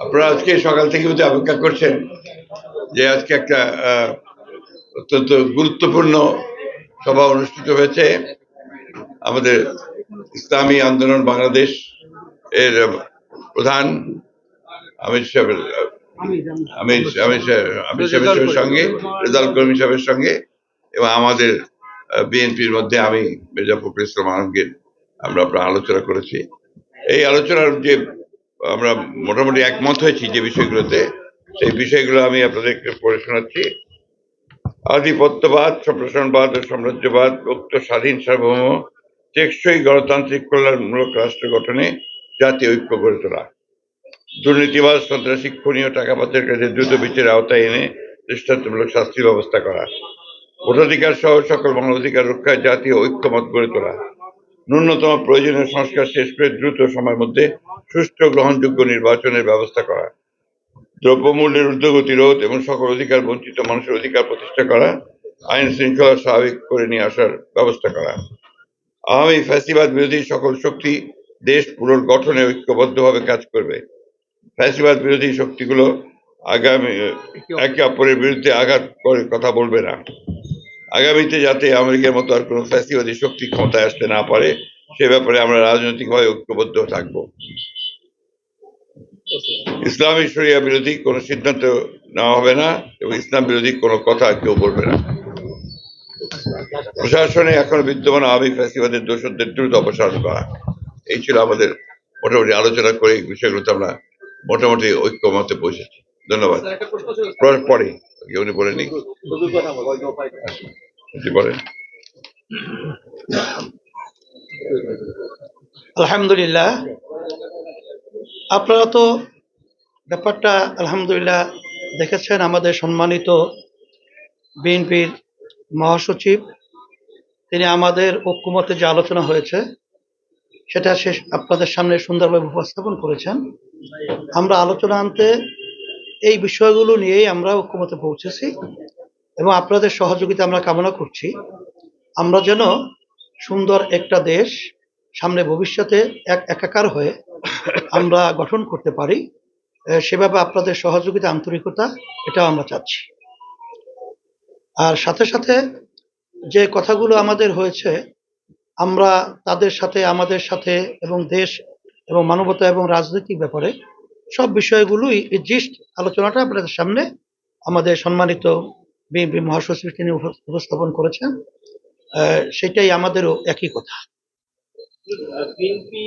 আপনারা আজকে সকাল থেকে বোধহয় অপেক্ষা করছেন যে আজকে একটা অত্যন্ত গুরুত্বপূর্ণ সভা অনুষ্ঠিত হয়েছে। আমাদের ইসলামী আন্দোলন বাংলাদেশ এর প্রধান আমির সাহেবের সাহেবের সঙ্গে রেজাল কর্মী সাহেবের সঙ্গে এবং আমাদের বিএনপির মধ্যে আমি মির্জা ফখরুল ইসলাম আলমগীর আমরা আপনার আলোচনা করেছি। এই আলোচনার যে আমরা মোটামুটি একমত হয়েছি যে বিষয়গুলোতে সেই বিষয়গুলো আমি আপনাদেরকে পড়ে শোনাচ্ছি। আধিপত্যবাদ সম্প্রসারণবাদ ও সাম্রাজ্যবাদ উক্ত স্বাধীন সার্বভৌম টেকসই গণতান্ত্রিক কল্যাণমূলক রাষ্ট্র গঠনে জাতীয় ঐক্য গড়ে তোলা। দুর্নীতিবাদ সন্ত্রাসী খুনি ও টাকা পাচারকারীদের দ্রুত বিচারের আওতায় এনে দৃষ্টান্তমূলক শাস্তির ব্যবস্থা করা। ভোটাধিকার সহ সকল মানবাধিকার রক্ষায় জাতীয় ঐক্যমত গড়ে তোলা। ন্যূনতম প্রয়োজনীয় সংস্কার শেষ করে দ্রুত সময়ের মধ্যে সুষ্ঠু গ্রহণযোগ্য নির্বাচনের ব্যবস্থা করা। দ্রব্যমূল্যের ঊর্ধ্বগতি রোধ এবং সকল অধিকার বঞ্চিত মানুষের অধিকার প্রতিষ্ঠা করা আইন শৃঙ্খলা স্বাভাবিক করে নিয়ে আসার ব্যবস্থা করা। আওয়ামী ফ্যাসিবাদ বিরোধী সকল শক্তি দেশ পুনর্গঠনে ঐক্যবদ্ধভাবে কাজ করবে। ফ্যাসিবাদ বিরোধী শক্তিগুলো আগামী একে অপরের বিরুদ্ধে আঘাত করে কথা বলবে না। আগামীতে যাতে আমেরিকার মতো আর কোনো ফ্যাসিবাদী শক্তি ক্ষমতায় আসতে না পারে সে ব্যাপারে আমরা রাজনৈতিকভাবে ঐক্যবদ্ধ থাকব। ইসলামী শরিয়া বিরোধী কোনো সিদ্ধান্ত নেওয়া হবে না এবং ইসলাম বিরোধী কোনো কথা কেউ বলবে না। প্রশাসনে এখন বিদ্যমান আওয়ামী ফ্যাসিবাদের দোষদের দ্রুত অপসারণ করা। এই ছিল আমাদের মোটামুটি আলোচনা করে এই বিষয়গুলোতে আমরা মোটামুটি ঐক্যমতে পৌঁছেছি ধন্যবাদ। পরে- উনি বলে জি, বলেন। আলহামদুলিল্লাহ। আপনারা তো ব্যাপারটা আলহামদুলিল্লাহ দেখেছেন আমাদের সম্মানিত বিএনপির মহাসচিব তিনি আমাদের ঐক্যমতে যে আলোচনা হয়েছে সেটা শেষ আপনাদের সামনে সুন্দরভাবে উপস্থাপন করেছেন। আমরা আলোচনা আনতে এই বিষয়গুলো নিয়েই আমরা ঐক্যমতে পৌঁছেছি এবং আপনাদের সহযোগিতা আমরা কামনা করছি। আমরা যেন সুন্দর একটা দেশ সামনে ভবিষ্যতে এক একাকার হয়ে আমরা গঠন করতে পারি সেভাবে আপনাদের সহযোগিতা, আন্তরিকতা এটাও আমরা চাচ্ছি। আর সাথে সাথে যে কথাগুলো আমাদের হয়েছে আমরা তাদের সাথে, আমাদের সাথে এবং দেশ এবং মানবতা এবং রাজনৈতিক ব্যাপারে সব বিষয়গুলোই জিস্ট আলোচনাটা আপনাদের সামনে আমাদের সম্মানিত বিএনপি মহাসচিব তিনি উপস্থাপন করেছেন। সেটাই আমাদেরও একই কথা। বিএনপি